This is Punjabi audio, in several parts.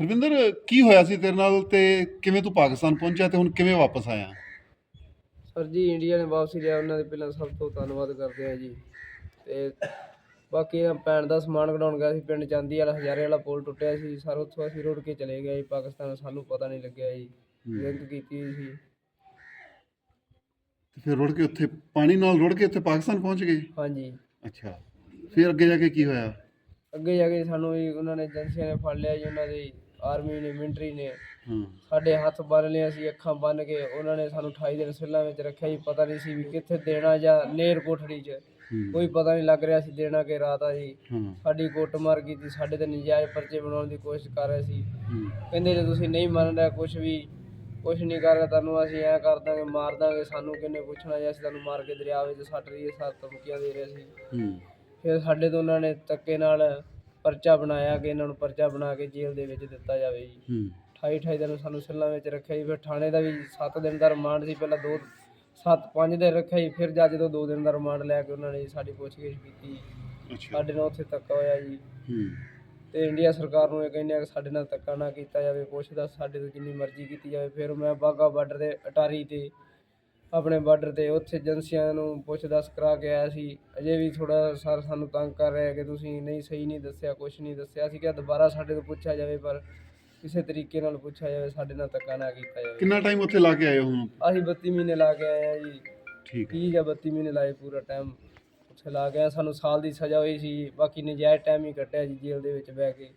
ਹਰਵਿੰਦਰ ਕੀ ਹੋਇਆ ਸੀ ਤੇਰੇ ਨਾਲ ਤੇ ਕਿਵੇਂ ਤੂੰ ਪਾਕਿਸਤਾਨ ਪਹੁੰਚਿਆ ਤੇ ਹੁਣ ਕਿਵੇਂ ਵਾਪਸ ਆਇਆ? ਸਰ ਜੀ ਇੰਡੀਆ ਨੇ ਵਾਪਸੀ ਲਿਆ ਉਹਨਾਂ ਦੇ ਪਹਿਲਾਂ ਸਭ ਤੋਂ ਧੰਨਵਾਦ ਕਰਦੇ ਆ ਜੀ। ਤੇ ਬਾਕੀ ਇਹ ਭੈਣ ਦਾ ਸਮਾਨ ਕਢਾਉਣ ਗਿਆ ਸੀ ਪਿੰਡ ਚਾਂਦੀ ਵਾਲਾ ਹਜ਼ਾਰੇ ਵਾਲਾ ਪੁਲ ਟੁੱਟਿਆ ਸੀ। ਸਰ ਉੱਥੋਂ ਅਸੀਂ ਰੁੜ ਕੇ ਚਲੇ ਗਏ ਜੀ ਪਾਕਿਸਤਾਨ ਸਾਨੂੰ ਪਤਾ ਨਹੀਂ ਲੱਗਿਆ ਜੀ ਲਿੰਕ ਕੀਤੀ ਹੋਈ ਸੀ। ਤੇ ਫਿਰ ਰੁੜ ਕੇ ਉੱਥੇ ਪਾਣੀ ਨਾਲ ਰੁੜ ਕੇ ਉੱਥੇ ਪਾਕਿਸਤਾਨ ਪਹੁੰਚ ਗਏ? ਹਾਂਜੀ। ਅੱਛਾ। ਫਿਰ ਅੱਗੇ ਜਾ ਕੇ ਕੀ ਹੋਇਆ? ਅੱਗੇ ਜਾ ਕੇ ਸਾਨੂੰ ਜੀ ਉਹਨਾਂ ਨੇ ਏਜੰਸੀਆਂ ਨੇ ਫੜ ਲਿਆ ਜੀ ਉਹਨਾਂ ਦੀ ਆਰਮੀ ਨੇ ਮਿਲਟਰੀ ਨੇ। ਹਾਂ। ਸਾਡੇ ਹੱਥ ਬੰਨ ਲਏ ਅਸੀਂ ਅੱਖਾਂ ਬੰਨ ਕੇ ਉਹਨਾਂ ਨੇ ਸਾਨੂੰ 28 ਦਿਨ ਸੈੱਲਾਂ ਵਿੱਚ ਰੱਖਿਆ ਜੀ ਪਤਾ ਨਹੀਂ ਸੀ ਵੀ ਕਿੱਥੇ ਦੇਣਾ ਜਾਂ ਨੇਰ ਕੋਠੜੀ 'ਚ। ਹੂੰ, ਕੋਈ ਪਤਾ ਨਹੀਂ ਲੱਗ ਰਿਹਾ ਸੀ ਦੇਣਾ ਕਿ ਰਾਤ ਆ ਜੀ। ਹਾਂ। ਸਾਡੀ ਕੁੱਟਮਾਰ ਕੀਤੀ ਸਾਡੇ ਤੇ ਨਜਾਇਜ਼ ਪਰਚੇ ਬਣਾਉਣ ਦੀ ਕੋਸ਼ਿਸ਼ ਕਰ ਰਹੇ ਸੀ। ਹੂੰ, ਕਹਿੰਦੇ ਜੇ ਤੁਸੀਂ ਨਹੀਂ ਮੰਨ ਰਹੇ ਕੁਝ ਵੀ ਕੁਝ ਨਹੀਂ ਕਰ ਰਹੇ ਤੁਹਾਨੂੰ ਅਸੀਂ ਐਂ ਕਰ ਦਾਂਗੇ ਮਾਰ ਦਾਂਗੇ ਸਾਨੂੰ ਕਿੰਨੇ ਪੁੱਛਣਾ ਜੇ? ਅਸੀਂ ਤੁਹਾਨੂੰ ਮਾਰ ਕੇ ਦਰਿਆ ਵਿੱਚ ਸੱਟ ਰਹੀਏ ਸੱਤ ਧਮਕੀਆਂ ਦੇ ਰਹੇ ਸੀ। ਹੂੰ। ਫਿਰ ਸਾਡੇ ਤੋਂ ਉਹਨਾਂ ਨੇ ਧੱਕੇ ਨਾਲ ਪਰਚਾ ਬਣਾਇਆ ਕਿ ਇਹਨਾਂ ਨੂੰ ਪਰਚਾ ਬਣਾ ਕੇ ਜੇਲ੍ਹ ਦੇ ਵਿੱਚ ਦਿੱਤਾ ਜਾਵੇ ਜੀ। ਹੂੰ। 28 28 ਦਿਨ ਸਾਨੂੰ ਸੈੱਲਾਂ ਵਿੱਚ ਰੱਖਿਆ ਜੀ। ਫਿਰ ਥਾਣੇ ਦਾ ਵੀ 7 ਦਿਨ ਦਾ ਰਿਮਾਂਡ ਸੀ। ਪਹਿਲਾਂ ਦੋ 7 5 ਦਿਨ ਰੱਖਿਆ ਜੀ। ਫਿਰ ਜੱਜ ਤੋਂ 2 ਦਿਨ ਦਾ ਰਿਮਾਂਡ ਲੈ ਕੇ ਉਹਨਾਂ ਨੇ ਜੀ ਸਾਡੀ ਪੁੱਛਗਿੱਛ ਕੀਤੀ ਅੱਛਾ। ਸਾਡੇ ਨਾਲ ਉੱਥੇ ਧੱਕਾ ਹੋਇਆ ਜੀ। ਹੂੰ। ਤੇ ਇੰਡੀਆ ਸਰਕਾਰ ਨੂੰ ਇਹ ਕਹਿੰਦੇ ਆ ਕਿ ਸਾਡੇ ਨਾਲ ਧੱਕਾ ਨਾ ਕੀਤਾ ਜਾਵੇ। ਪੁੱਛਦਾ ਸਾਡੇ ਤੋਂ ਜਿੰਨੀ ਮਰਜ਼ੀ ਕੀਤੀ ਜਾਵੇ। ਫਿਰ ਮੈਂ ਬਾਗਾ ਬਾਰਡਰ ਦੇ ਅਟਾਰੀ ਤੇ ਆਪਣੇ ਬਾਰਡਰ ਤੇ ਉੱਥੇ ਏਜੰਸੀਆਂ ਨੂੰ ਪੁੱਛ ਦੱਸ ਕਰਾ ਕੇ ਆਇਆ ਸੀ। ਅਜੇ ਵੀ ਥੋੜਾ ਸਰ ਸਾਨੂੰ ਤੰਗ ਕਰ ਰਿਹਾ ਕਿ ਤੁਸੀਂ ਨਹੀਂ ਸਹੀ ਨਹੀਂ ਦੱਸਿਆ ਕੁਝ ਨਹੀਂ ਦੱਸਿਆ। ਸੀ ਕਿ ਦੁਬਾਰਾ ਸਾਡੇ ਤੋਂ ਪੁੱਛਿਆ ਜਾਵੇ ਪਰ ਕਿਸੇ ਤਰੀਕੇ ਨਾਲ ਪੁੱਛਿਆ ਜਾਵੇ ਸਾਡੇ ਨਾਲ ਧੱਕਾ ਨਾ ਕੀਤਾ ਜਾਵੇ। ਕਿੰਨਾ ਟਾਈਮ ਉੱਥੇ ਲਾ ਕੇ ਆਏ ਹੋ ਹੁਣ? ਅਸੀਂ 32 ਮਹੀਨੇ ਲਾ ਕੇ ਆਏ ਆ ਜੀ। ਠੀਕ ਹੈ। 30 ਜਾਂ 32 ਮਹੀਨੇ ਲਾਏ ਪੂਰਾ ਟਾਈਮ ਉੱਥੇ ਲਾ ਕੇ ਆਏ। ਸਾਨੂੰ ਸਾਲ ਦੀ ਸਜ਼ਾ ਹੋਈ ਸੀ। ਬਾਕੀ ਨਜਾਇਜ਼ ਟਾਈਮ ਹੀ ਕੱਟਿਆ ਜੀ ਜੇਲ੍ਹ ਦੇ ਵਿੱਚ ਬਹਿ ਕੇ।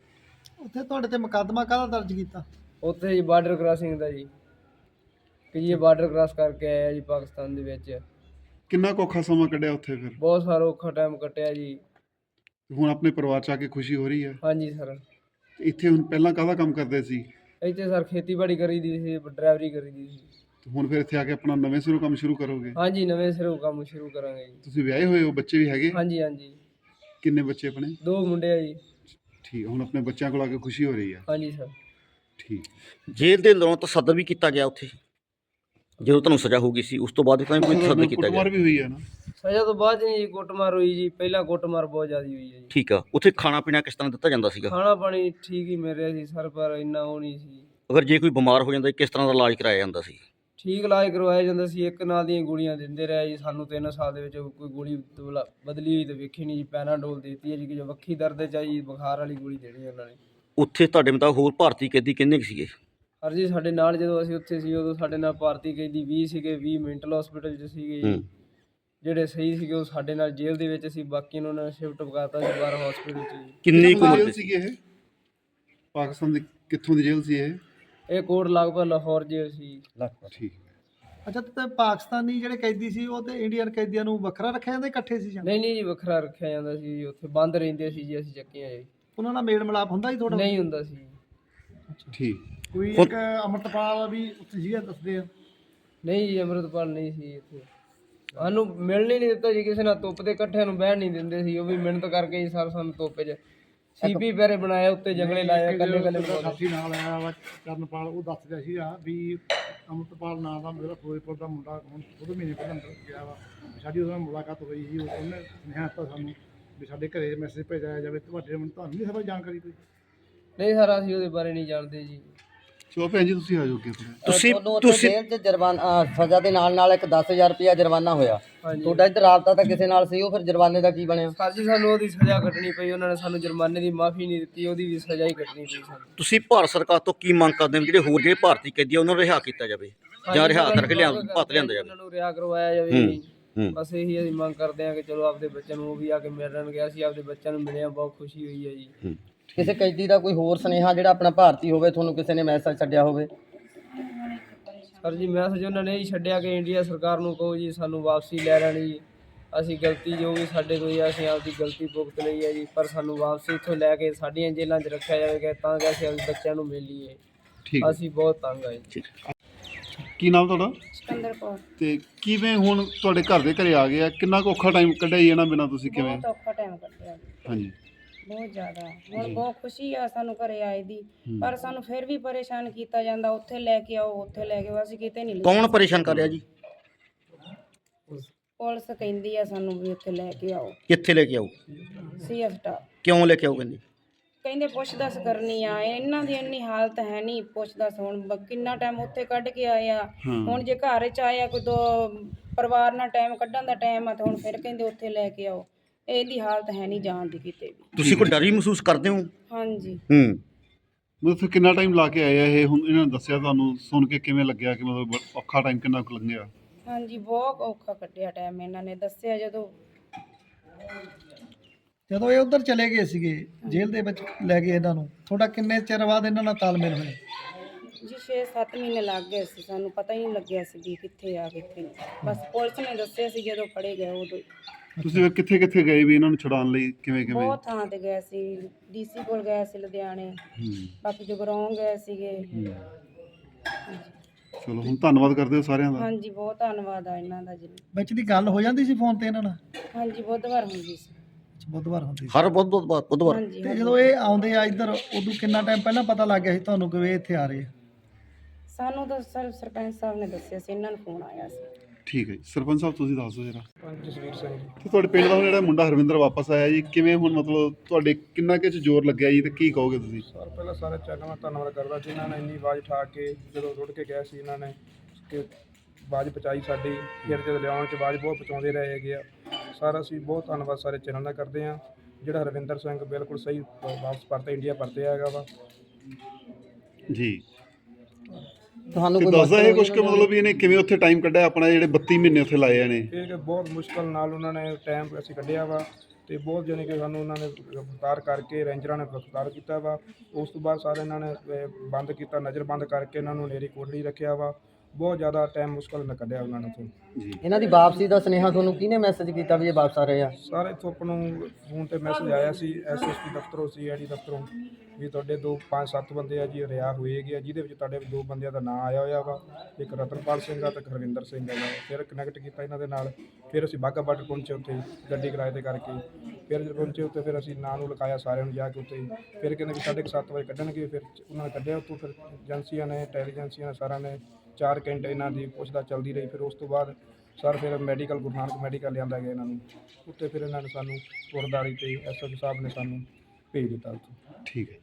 ਉੱਥੇ ਤੁਹਾਡੇ ਤੇ ਮੁਕੱਦਮਾ ਕਾਹਦਾ ਦਰਜ ਕੀਤਾ? ਉੱਥੇ ਜੀ ਬਾਰਡਰ ਕ੍ਰਾਸਿੰਗ ਦਾ ਜੀ। ਕਿ ਜੀ ਇਹ ਬਾਰਡਰ ਕ੍ਰਾਸ ਕਰਕੇ ਆਇਆ ਜੀ ਪਾਕਿਸਤਾਨ ਦੇ ਵਿੱਚ। ਕਿੰਨਾ ਕੁ ਔਖਾ ਸਮਾਂ ਕੱਢਿਆ ਉੱਥੇ ਫਿਰ? ਬਹੁਤ ਸਾਰਾ ਔਖਾ ਟਾਈਮ ਕੱਟਿਆ ਜੀ। ਹੁਣ ਆਪਣੇ ਪਰਿਵਾਰ ਚ ਆ ਕੇ ਖੁਸ਼ੀ ਹੋ ਰਹੀ ਹੈ? ਹਾਂਜੀ ਸਰ ਤੇ ਇੱਥੇ ਹੁਣ ਪਹਿਲਾਂ ਕਾਹਦਾ ਕੰਮ ਕਰਦੇ ਸੀ? ਇੱਥੇ ਸਰ ਖੇਤੀਬਾੜੀ ਕਰੀ ਦੀ ਸੀ ਡਰਾਈਵਰੀ ਕਰੀ ਦੀ ਸੀ। ਤੇ ਹੁਣ ਫਿਰ ਇੱਥੇ ਆ ਕੇ ਆਪਣਾ ਨਵੇਂ ਸਿਰੋਂ ਕੰਮ ਸ਼ੁਰੂ ਕਰੋਗੇ? ਹਾਂਜੀ ਨਵੇਂ ਸਿਰੋਂ ਕੰਮ ਸ਼ੁਰੂ ਕਰਾਂਗੇ ਜੀ। ਤੁਸੀਂ ਵਿਆਹੇ ਹੋਏ ਹੋ? ਬੱਚੇ ਵੀ ਹੈਗੇ? ਹਾਂਜੀ ਹਾਂਜੀ। ਕਿੰਨੇ ਬੱਚੇ ਆਪਣੇ? ਦੋ ਮੁੰਡੇ ਆ ਜੀ। ਠੀਕ ਹੁਣ ਆਪਣੇ ਬੱਚਿਆਂ ਕੋਲ ਆ ਕੇ ਖੁਸ਼ੀ ਹੋ ਰਹੀ ਹੈ। ਹਾਂਜੀ ਸਰ ਠੀਕ। ਜੇਲ੍ਹ ਦੇ ਅੰਦਰੋਂ ਤਸੱਦਦ ਵੀ ਕੀਤਾ ਗਿਆ ਉੱਥੇ। ਜਦੋਂ ਤੁਹਾਨੂੰ ਸਜ਼ਾ ਹੋ ਗਈ ਸੀ ਉਸ ਤੋਂ ਬਾਅਦ ਤਾਂ ਕੋਈ ਤਸੱਦਦ ਕੀਤਾ ਗਿਆ। ਕੁੱਟਮਾਰ ਵੀ ਹੋਈ ਹੈ ਨਾ। ਸਜ਼ਾ ਤੋਂ ਬਾਅਦ ਨਹੀਂ ਜੀ ਕੁੱਟਮਾਰ ਹੋਈ ਜੀ ਪਹਿਲਾਂ ਕੁੱਟਮਾਰ ਬਹੁਤ ਜ਼ਿਆਦਾ ਹੋਈ ਹੈ ਜੀ। ਠੀਕ ਆ ਉੱਥੇ ਖਾਣਾ ਪੀਣਾ ਕਿਸ ਤਰ੍ਹਾਂ ਦਿੱਤਾ ਜਾਂਦਾ ਸੀਗਾ? ਖਾਣਾ ਪਾਣੀ ਠੀਕ ਹੀ ਮਿਲ ਰਿਹਾ ਸੀ ਸਰ ਪਰ ਇੰਨਾ ਉਹ ਨਹੀਂ ਸੀ। ਅਗਰ ਜੇ ਕੋਈ ਬਿਮਾਰ ਹੋ ਜਾਂਦਾ ਕਿਸ ਤਰ੍ਹਾਂ ਦਾ ਇਲਾਜ ਕਰਾਇਆ ਜਾਂਦਾ ਸੀ? ਠੀਕ ਇਲਾਜ ਕਰਵਾਇਆ ਜਾਂਦਾ ਸੀ ਇੱਕ ਨਾਲ ਦੀਆਂ ਗੋਲੀਆਂ ਦਿੰਦੇ ਰਹੇ ਜੀ। ਸਾਨੂੰ 3 ਸਾਲ ਦੇ ਵਿੱਚ ਕੋਈ ਗੋਲੀ ਬਦਲਾ- ਬਦਲੀ ਹੋਈ ਤੇ ਵੇਖੀ ਨਹੀਂ ਜੀ ਪੈਨਾਡੋਲ ਦਿੱਤੀ ਹੈ ਜੀ ਕਿ ਜੋ ਵੱਖੀ ਦਰਦ ਚ ਆਈ ਬੁਖਾਰ ਵਾਲੀ ਗੋਲੀ ਦੇਣੀ ਉਹਨਾਂ ਨੇ। ਉੱਥੇ ਤੁਹਾਡੇ ਮੁਤਾਬਕ ਹੋਰ ਭਾਰਤੀ ਕੈਦੀ ਕਿੰਨੇ ਕੁ ਸੀਗੇ? ਹਰ ਜੀ ਸਾਡੇ ਨਾਲ ਜਦੋਂ ਅਸੀਂ ਉੱਥੇ ਸੀ ਉਦੋਂ ਸਾਡੇ ਨਾਲ ਭਾਰਤੀ ਕੈਦੀ 20 ਸੀਗੇ 20 ਮੈਂਟਲ ਹਸਪੀਟਲ 'ਚ ਸੀਗੇ ਜੀ। ਜਿਹੜੇ ਸਹੀ ਸੀਗੇ ਉਹ ਸਾਡੇ ਨਾਲ ਜੇਲ੍ਹ ਦੇ ਵਿੱਚ ਸੀ ਬਾਕੀ ਨੂੰ ਉਹਨਾਂ ਨੇ ਸ਼ਿਫਟ ਕਰਤਾ ਸੀ ਬਾਹਰ ਹਸਪੀਟਲ 'ਚ ਜੀ। ਕਿੰਨੀ ਕੁ ਦੀ ਉਮਰ ਦੇ ਸੀਗੀ ਇਹ? ਪਾਕਿਸਤਾਨ ਦੀ ਕਿੱਥੋਂ ਦੀ ਜੇਲ੍ਹ ਸੀ ਇਹ? ਇਹ ਕੋਡ ਲਗਭਗ ਲਾਹੌਰ ਜੇਲ੍ਹ ਸੀ। ਠੀਕ ਅੱਛਾ ਤੇ ਪਾਕਿਸਤਾਨੀ ਜਿਹੜੇ ਕੈਦੀ ਸੀ ਉਹ ਤੇ ਇੰਡੀਅਨ ਕੈਦੀਆਂ ਨੂੰ ਵੱਖਰਾ ਰੱਖਿਆ ਜਾਂਦਾ ਇਕੱਠੇ ਸੀ ਜਾਂ? ਨਹੀਂ ਨਹੀਂ ਜੀ ਵੱਖਰਾ ਰੱਖਿਆ ਜਾਂਦਾ ਸੀ ਜੀ, ਉੱਥੇ ਬੰਦ ਰਹਿੰਦੇ ਸੀ ਜੀ ਅਸੀਂ ਚੱਕੀਆਂ ਜੀ। ਉਹਨਾਂ ਨਾਲ ਮੇਲ ਮਿਲਾਪ ਹੁੰਦਾ ਸੀ ਥੋੜਾ ਨਹੀਂ ਹੁੰਦਾ ਸੀ ਠੀਕ। ਕੋਈ ਇੱਕ ਅਮਰਤਪਾਲ ਵੀ ਉੱਥੇ ਸੀਗਾ ਦੱਸਦੇ ਆ। ਨਹੀਂ ਜੀ ਅੰਮ੍ਰਿਤਪਾਲ ਨਹੀਂ ਸੀ ਇੱਥੇ। ਸਾਨੂੰ ਮਿਲਣ ਹੀ ਨਹੀਂ ਦਿੱਤਾ ਜੀ ਕਿਸੇ ਨਾਲ ਧੁੱਪ ਦੇ ਇਕੱਠਿਆਂ ਨੂੰ ਬਹਿਣ ਨਹੀਂ ਦਿੰਦੇ ਸੀ। ਉਹ ਵੀ ਮਿਹਨਤ ਕਰਕੇ ਹੀ ਸਰ ਸਾਨੂੰ ਧੁੱਪ 'ਚ ਸੀਪੀ ਪੈਰੇ ਬਣਾਏ ਉੱਤੇ ਜੰਗਲੇ ਲਾਏ ਕੱਲੇ ਕੱਲੇ ਸਾਥੀ ਨਾਲ ਆਇਆ ਵਾ ਕਰਨਪਾਲ ਉਹ ਦੱਸ ਰਿਹਾ ਸੀਗਾ ਵੀ ਅਮਰਤਪਾਲ ਨਾਂ ਦਾ ਮੇਰਾ ਫਿਰੋਜ਼ਪੁਰ ਦਾ ਮੁੰਡਾ ਹੁਣ ਥੋੜੇ ਮਹੀਨੇ ਪਹਿਲਾਂ ਅੰਦਰ ਗਿਆ ਵਾ। ਸਾਡੀ ਉਹਦੇ ਨਾਲ ਮੁਲਾਕਾਤ ਹੋਈ ਸੀ ਉਹਨੇ ਸੁਨੇਹਾ ਦਿੱਤਾ ਸਾਨੂੰ ਵੀ ਸਾਡੇ ਘਰੇ ਮੈਸੇਜ ਭੇਜਿਆ ਜਾਵੇ। ਤੁਹਾਡੇ ਮੈਨੂੰ ਤੁਹਾਨੂੰ ਨਹੀਂ ਸਭ ਜਾਣਕਾਰੀ ਕੋਈ ਨਹੀਂ ਸਰ ਅਸੀਂ ਉਹਦੇ ਬਾਰੇ ਨਹੀਂ ਜਾਣਦੇ ਜੀ। ਚਲੋ ਭੈਣ ਜੀ ਤੁਸੀਂ ਆ ਜਾਓ ਅੱਗੇ ਥੋੜ੍ਹਾ। ਤੁਸੀਂ ਤੁਸੀਂ ਜੇਲ੍ਹ 'ਚ ਜੁਰਮਾਨਾ ਸਜ਼ਾ ਦੇ ਨਾਲ ਨਾਲ ਇੱਕ 10000 ਰੁਪਇਆ ਜੁਰਮਾਨਾ ਹੋਇਆ। ਤੁਹਾਡਾ ਇੱਧਰ ਰਾਬਤਾ ਤਾਂ ਕਿਸੇ ਨਾਲ ਸੀ ਉਹ ਫਿਰ ਜੁਰਮਾਨੇ ਦਾ ਕੀ ਬਣਿਆ? ਸਰ ਜੀ ਸਾਨੂੰ ਉਹਦੀ ਸਜ਼ਾ ਕੱਟਣੀ ਪਈ ਉਹਨਾਂ ਨੇ ਸਾਨੂੰ ਜੁਰਮਾਨੇ ਦੀ ਮਾਫੀ ਨਹੀਂ ਦਿੱਤੀ ਉਹਦੀ ਵੀ ਸਜ਼ਾ ਹੀ ਕੱਟਣੀ ਪਈ ਸਾਨੂੰ। ਤੁਸੀਂ ਭਾਰਤ ਸਰਕਾਰ ਤੋਂ ਕੀ ਮੰਗ ਕਰਦੇ ਹੋ ਜਿਹੜੇ ਹੋਰ ਜਿਹੜੇ ਭਾਰਤੀ ਕੈਦੀ ਆ ਉਹਨਾਂ ਨੂੰ ਰਿਹਾ ਕੀਤਾ ਜਾਵੇ? ਜਾਂ ਰਿਹਾ ਕਰਕੇ ਲਿਆ ਭਾਰਤ ਲਿਆਂਦਾ ਜਾਵੇ? ਉਹਨਾਂ ਨੂੰ ਰਿਹਾ ਕਰਵਾਇਆ ਜਾਵੇ ਹੂੰ, ਜੀ। ਹੂੰ। ਬਸ ਇਹੀ ਅਸੀਂ ਮੰਗ ਕਰਦੇ ਹਾਂ ਕਿ ਚਲੋ ਆਪਦੇ ਬੱਚਿਆਂ ਨੂੰ ਉਹ ਵੀ ਆ ਕੇ ਮਿਲਣ ਗਿਆ ਸੀ ਆਪਦੇ ਬੱਚਿਆਂ ਨੂੰ ਮਿਲਿਆ ਬਹੁਤ ਖੁਸ਼ੀ ਹੋਈ ਹੈ ਜੀ। ਕਿਸੇ ਕੈਦੀ ਦਾ ਕੋਈ ਹੋਰ ਸੁਨੇਹਾ ਜਿਹੜਾ ਆਪਣਾ ਭਾਰਤੀ ਹੋਵੇ ਤੁਹਾਨੂੰ ਕਿਸੇ ਨੇ ਮੈਸੇਜ ਛੱਡਿਆ ਹੋਵੇ? ਸਰ ਜੀ ਮੈਸੇਜ ਉਹਨਾਂ ਨੇ ਹੀ ਛੱਡਿਆ ਕਿ ਇੰਡੀਆ ਸਰਕਾਰ ਨੂੰ ਕਹੋ ਜੀ ਸਾਨੂੰ ਵਾਪਸੀ ਲੈ ਲੈਣ ਜੀ। ਅਸੀਂ ਗਲਤੀ ਜੋ ਵੀ ਸਾਡੇ ਹੈ ਅਸੀਂ ਆਪਦੀ ਗਲਤੀ ਭੁਗਤ ਲਈ ਹੈ ਜੀ ਪਰ ਸਾਨੂੰ ਵਾਪਸੀ ਇੱਥੋਂ ਲੈ ਕੇ ਸਾਡੀਆਂ ਜੇਲ੍ਹਾਂ 'ਚ ਰੱਖਿਆ ਜਾਵੇਗਾ ਤਾਂ ਕਿ ਅਸੀਂ ਆਪਣੇ ਬੱਚਿਆਂ ਨੂੰ ਮਿਲ ਲਈਏ ਠੀਕ ਅਸੀਂ ਬਹੁਤ ਤੰਗ ਆਏ ਕੀ ਨਾਮ ਤੁਹਾਡਾ? ਸਿਕੰਦਰ ਕੌਰ। ਤੇ ਕਿਵੇਂ ਹੁਣ ਤੁਹਾਡੇ ਘਰ ਦੇ ਘਰੇ ਆ ਗਏ ਆ? ਕਿੰਨਾ ਕੁ ਔਖਾ ਟਾਈਮ ਕੱਢਿਆ ਜੀ ਇਹਨਾਂ ਬਿਨਾਂ ਤੁਸੀਂ ਕਿਵੇਂ? ਬਹੁਤ ਔਖਾ ਟਾਈਮ ਕੱਟਿਆ ਜੀ, ਹਾਂਜੀ। ਬਹੁਤ ਜ਼ਿਆਦਾ। ਹੁਣ ਬਹੁਤ ਖੁਸ਼ੀ ਆ ਸਾਨੂੰ ਘਰੇ ਆਏ ਦੀ। ਪਰ ਸਾਨੂੰ ਫਿਰ ਵੀ ਪਰੇਸ਼ਾਨ ਕੀਤਾ ਜਾਂਦਾ ਉੱਥੇ ਲੈ ਕੇ ਆਓ ਉੱਥੇ ਲੈ ਕੇ ਆਓ ਅਸੀਂ ਕਿਤੇ ਨਹੀਂ ਕੌਣ ਪਰੇਸ਼ਾਨ ਕਰ ਰਿਹਾ ਜੀ? ਪੁਲਿਸ। ਕਹਿੰਦੀ ਆ ਸਾਨੂੰ ਵੀ ਉੱਥੇ ਲੈ ਕੇ ਆਓ। ਕਿੱਥੇ ਲੈ ਕੇ ਆਓ? ਸੀ ਸਟਾਫ ਕਿਉਂ ਲੈ ਕੇ ਆਓ ਕਹਿੰਦੇ? ਕਹਿੰਦੇ ਪੁੱਛ-ਦੱਸ ਕਰਨੀ ਆ ਇਹਨਾਂ ਦੀ ਇੰਨੀ ਹਾਲਤ ਹੈ ਨਹੀਂ ਪੁੱਛ-ਦੱਸ ਹੁਣ ਬ- ਕਿੰਨਾ ਟਾਈਮ ਉੱਥੇ ਕੱਢ ਕੇ ਆਏ ਆ। ਹੁਣ ਜੇ ਘਰ ਚ ਆਇਆ ਕੋਈ ਦੋ ਪਰਿਵਾਰ ਨਾਲ ਟਾਈਮ ਕੱਢਣ ਦਾ ਟਾਈਮ ਆ ਤਾਂ ਹੁਣ ਫਿਰ ਕਹਿੰਦੇ ਉੱਥੇ ਲੈ ਕੇ ਆਓ। ਇਹਦੀ ਹਾਲਤ ਹੈ ਨਹੀਂ ਜਾਣ ਦੀ ਕਿਤੇ ਵੀ। ਤੁਸੀਂ ਕੋਈ ਡਰ ਮਹਿਸੂਸ ਕਰਦੇ ਹੋ? ਹਾਂਜੀ। ਹੂੰ। ਮਤਲਬ ਫਿਰ ਕਿੰਨਾ ਟਾਈਮ ਲਾ ਕੇ ਆਏ ਆ ਇਹ? ਹੁਣ ਇਹਨਾਂ ਨੇ ਦੱਸਿਆ ਤੁਹਾਨੂੰ ਸੁਣ ਕੇ ਕਿਵੇਂ ਲੱਗਿਆ ਕਿ ਮਤਲਬ ਬ- ਔਖਾ ਟਾਈਮ ਕਿੰਨਾ ਕੁ ਲੰਘਿਆ? ਹਾਂਜੀ ਬਹੁਤ ਔਖਾ ਕੱਢਿਆ ਟਾਈਮ ਇਹਨਾਂ ਨੇ। ਦੱਸਿਆ ਜਦੋਂ ਜਦੋਂ ਇਹ ਉਧਰ ਚਲੇ ਗਏ ਸੀਗੇ ਜੇਲ੍ਹ ਦੇ ਵਿੱਚ ਲੈ ਗਏ ਇਹਨਾਂ ਨੂੰ ਤੁਹਾਡਾ ਕਿੰਨੇ ਚਿਰ ਬਾਅਦ ਇਹਨਾਂ ਨਾਲ ਤਾਲਮੇਲ ਹੋਇਆ? ਜੀ 6-7 ਮਹੀਨੇ ਲੱਗ ਗਏ ਸੀ ਸਾਨੂੰ ਪਤਾ ਹੀ ਨਹੀਂ ਲੱਗਿਆ ਸੀ ਵੀ ਕਿੱਥੇ ਆ ਕਿੱਥੇ ਨਹੀਂ। ਬਸ ਪੁਲਿਸ ਨੇ ਦੱਸਿਆ ਸੀ ਜਦੋਂ ਫੜੇ ਗਏ ਉਦੋਂ ਹੀ। ਤੁਸੀਂ ਫਿਰ ਕਿੱਥੇ ਕਿੱਥੇ ਗਏ ਵੀ ਇਹਨਾਂ ਨੂੰ ਛੁਡਾਉਣ ਲਈ ਕਿਵੇਂ ਕਿਵੇਂ? ਬਹੁਤ ਥਾਂ ਤੇ ਗਏ ਸੀ ਡੀਸੀ ਕੋਲ ਗਏ ਸੀ ਲੁਧਿਆਣੇ। ਹੂੰ, ਬਾਕੀ ਜਗਰਾਉਂ ਗਏ ਸੀਗੇ। ਹੂੰ। ਚਲੋ ਹੁਣ ਧੰਨਵਾਦ ਕਰਦੇ ਹੋ ਸਾਰਿਆਂ ਦਾ। ਹਾਂਜੀ ਬਹੁਤ ਧੰਨਵਾਦ ਆ ਇਹਨਾਂ ਦਾ ਜੀ। ਵਿੱਚ ਦੀ ਗੱਲ ਹੋ ਜਾਂਦੀ ਸੀ ਫੋਨ ਤੇ ਇਹਨਾਂ ਨਾਲ? ਹਾਂਜੀ ਬੁੱਧਵਾਰ ਹੁੰਦੀ ਸੀ। ਬੁੱਧਵਾਰ ਹੁੰਦੀ ਸੀ। ਹਰ ਬੁੱਧ ਬੁੱਧਵਾਰ ਬੁੱਧਵਾਰ। ਹਾਂਜੀ ਤੇ ਜਦੋਂ ਇਹ ਆਉਂਦੇ ਆ ਇੱਧਰ ਉਦੋਂ ਕਿੰਨਾ ਟਾਈਮ ਪਹਿਲਾਂ ਪਤਾ ਲੱਗ ਗਿਆ ਸੀ ਤੁਹਾਨੂੰ ਕਿ ਵੀ ਇਹ ਇੱਥੇ ਆ ਰਹੇ ਆ? ਸਾਨੂੰ ਤਾਂ ਸਰ ਸਰਪੰਚ ਸਾਹਿਬ ਨੇ ਦੱਸਿਆ ਸੀ ਇਹਨਾਂ ਨੂੰ ਫੋਨ ਆਇਆ ਸੀ। ਠੀਕ ਹੈ ਜੀ। ਸਰਪੰਚ ਸਾਹਿਬ ਤੁਸੀਂ ਦੱਸ ਦਿਓ ਜਰਾ। ਪੰਜ ਜਸਵੀਰ ਸਿੰਘ ਜੀ। ਤੇ ਤੁਹਾਡੇ ਪਿੰਡ ਦਾ ਹੁਣ ਜਿਹੜਾ ਮੁੰਡਾ ਹਰਵਿੰਦਰ ਵਾਪਸ ਆਇਆ ਜੀ ਕਿਵੇਂ ਹੁਣ ਮਤਲਬ ਤੁਹਾਡੇ ਕਿੰਨਾ ਕੁ ਚ ਜ਼ੋਰ ਲੱਗਿਆ ਜੀ ਤੇ ਕੀ ਕਹੋਗੇ ਤੁਸੀਂ? ਸਰ ਪਹਿਲਾਂ ਸਾਰੇ ਚੈਨਲ ਦਾ ਧੰਨਵਾਦ ਕਰਦਾ ਜੀ ਇਹਨਾਂ ਨੇ ਇੰਨੀ ਆਵਾਜ਼ ਉਠਾ ਕੇ ਜਦੋਂ ਰੁੜ ਕੇ ਗਏ ਸੀ ਇਹਨਾਂ ਨੇ ਕਿ ਆਵਾਜ਼ ਪਹੁੰਚਾਈ ਸਾਡੀ ਫਿਰ ਜਦੋਂ ਲਿਆਉਣ ਚ ਆਵਾਜ਼ ਬਹੁਤ ਪਹੁੰਚਾਉਂਦੇ ਰਹੇ ਹੈਗੇ ਆ। ਸਰ ਅਸੀਂ ਬਹੁਤ ਧੰਨਵਾਦ ਸਾਰੇ ਚੈਨਲ ਦਾ ਕਰਦੇ ਆ ਜਿਹੜਾ ਹਰਵਿੰਦਰ ਸਿੰਘ ਬਿਲਕੁਲ ਸਹੀ ਵਾਪਸ ਪਰਤੇ ਇੰਡੀਆ ਪਰਤੇ ਹੈਗਾ ਵਾ। ਜੀ। ਤੁਹਾਨੂੰ ਤੇ ਕੋਈ ਦੱਸਦਾ ਇਹ ਕੁਝ ਕਿ ਮਤਲਬ ਵੀ ਇਹਨੇ ਕਿਵੇਂ ਉੱਥੇ ਟਾਈਮ ਕੱਢਿਆ ਆਪਣਾ ਜਿਹੜੇ 32 ਮਹੀਨੇ ਉੱਥੇ ਲਾਏ ਆ ਨੇ ਇਹ ਕਿ ਬਹੁਤ ਮੁਸ਼ਕਲ ਨਾਲ ਉਹਨਾਂ ਨੇ ਟਾਈਮ ਅਸੀਂ ਕੱਢਿਆ ਵਾ ਤੇ ਬਹੁਤ ਜਾਣੀ ਕਿ ਸਾਨੂੰ ਉਹਨਾਂ ਨੇ ਗ੍ਰਿਫਤਾਰ ਕਰਕੇ ਰੇਂਜਰਾਂ ਨੇ ਗ੍ਰਿਫਤਾਰ ਕੀਤਾ ਵਾ। ਉਸ ਤੋਂ ਬਾਅਦ ਸਾਰੇ ਇਹਨਾਂ ਨੇ ਅਹ, ਬੰਦ ਕੀਤਾ ਨਜ਼ਰ ਬੰਦ ਕਰਕੇ ਇਹਨਾਂ ਨੂੰ ਨੇਰੀ ਕੋਠੜੀ ਰੱਖਿਆ ਵਾ। ਬਹੁਤ ਜ਼ਿਆਦਾ ਟਾਈਮ ਮੁਸ਼ਕਲ ਨਾਲ ਕੱਢਿਆ ਉਹਨਾਂ ਨੇ ਤੋਂ ਜੀ। ਇਹਨਾਂ ਦੀ ਵਾਪਸੀ ਦਾ ਸੁਨੇਹਾ ਤੁਹਾਨੂੰ ਕਿਹਨੇ ਮੈਸੇਜ ਕੀਤਾ ਵੀ ਇਹ ਵਾਪਸ ਆ ਰਹੇ ਆ? ਸਾਰੇ ਤੋਂ ਆਪਾਂ ਨੂੰ ਫੋਨ ਤੇ ਮੈਸੇਜ ਆਇਆ ਸੀ ਐਸਐਸਪੀ ਦਫ਼ਤਰੋਂ ਸੀਆਈਡੀ ਦਫ਼ਤਰੋਂ। ਵੀ ਤੁਹਾਡੇ ਦੋ, ਪੰਜ, ਸੱਤ ਬੰਦੇ ਆ ਜੀ, ਰਿਹਾ ਹੋਏ ਹੈਗੇ ਆ, ਜਿਹਦੇ ਵਿੱਚ ਤੁਹਾਡੇ ਦੋ ਬੰਦਿਆਂ ਦਾ ਨਾਂ ਆਇਆ ਹੋਇਆ ਵਾ। ਇੱਕ ਰਤਨਪਾਲ ਸਿੰਘ ਆ, ਤੇ ਇੱਕ ਹਰਵਿੰਦਰ ਸਿੰਘ ਆ ਫਿਰ ਕਨੈਕਟ ਕੀਤਾ ਇਹਨਾਂ ਦੇ ਨਾਲ। ਫਿਰ ਅਸੀਂ ਬਾਘਾ ਬਾਰਡਰ ਪਹੁੰਚੇ ਉੱਥੇ, ਗੱਡੀ ਕਿਰਾਏ ਤੇ ਕਰਕੇ। ਫਿਰ ਜਦੋਂ ਪਹੁੰਚੇ ਉੱਥੇ, ਫਿਰ ਅਸੀਂ ਨਾਂ ਨੂੰ ਲਿਖਾਇਆ ਸਾਰਿਆਂ ਨੂੰ ਜਾ ਕੇ ਉੱਥੇ। ਫਿਰ ਕਹਿੰਦੇ ਵੀ ਸਾਢੇ ਕੁ ਸੱਤ ਵਜੇ ਕੱਢਣਗੇ, ਫਿਰ ਉਹਨਾਂ ਨੇ ਕੱਢਿਆ ਉੱਥੋਂ, ਫਿਰ ਏਜੰਸੀਆਂ ਨੇ ਇੰਟੈਲੀਜੈਂਸੀਆਂ ਨੇ, ਸਾਰਿਆਂ ਨੇ ਚਾਰ ਘੰਟੇ ਇਹਨਾਂ ਦੀ ਪੁੱਛਦਾ ਚੱਲਦੀ ਰਹੀ। ਫਿਰ ਉਸ ਤੋਂ ਬਾਅਦ ਸਰ, ਫਿਰ ਮੈਡੀਕਲ ਗੁਰੂ ਨਾਨਕ ਮੈਡੀਕਲ ਲਿਆਂਦਾ ਗਿਆ ਇਹਨਾਂ ਨੂੰ। ਉੱਥੇ ਫਿਰ ਇਹਨਾਂ ਨੇ ਸਾਨੂੰ ਪੁਰਦਾਰੀ ਤੇ ਐਸਐਸ ਸਾਹਿਬ ਨੇ ਸਾਨੂੰ ਭੇਜ ਦਿੱਤਾ ਉੱਥੇ। ਠੀਕ ਹੈ